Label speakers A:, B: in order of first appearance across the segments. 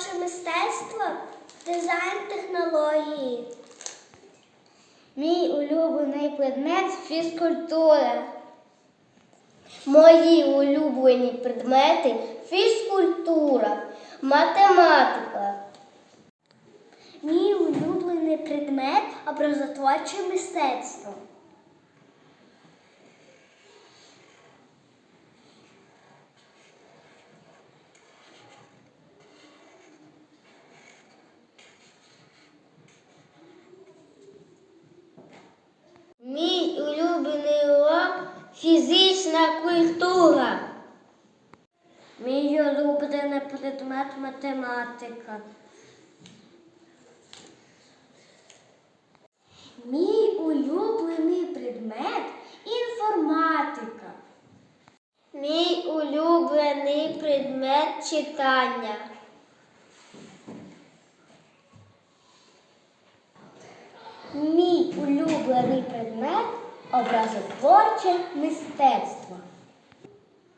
A: образотворче мистецтво, дизайн технології. Мій улюблений предмет фізкультура. Мої улюблені предмети фізкультура, математика. Мій улюблений предмет образотворче мистецтво. Мій улюблений урок фізична культура. Мій улюблений предмет математика. Мій улюблений предмет інформатика. Мій улюблений предмет читання. Мій улюблений предмет образотворче мистецтво.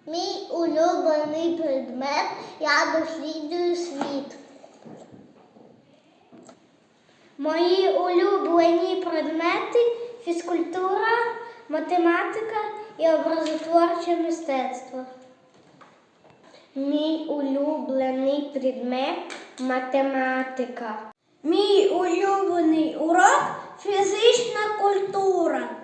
A: Мій улюблений предмет я досліджую світ. Мої улюблені предмети фізкультура, математика і образотворче мистецтво. Мій улюблений предмет математика. Мій улюблений урок фізична культура.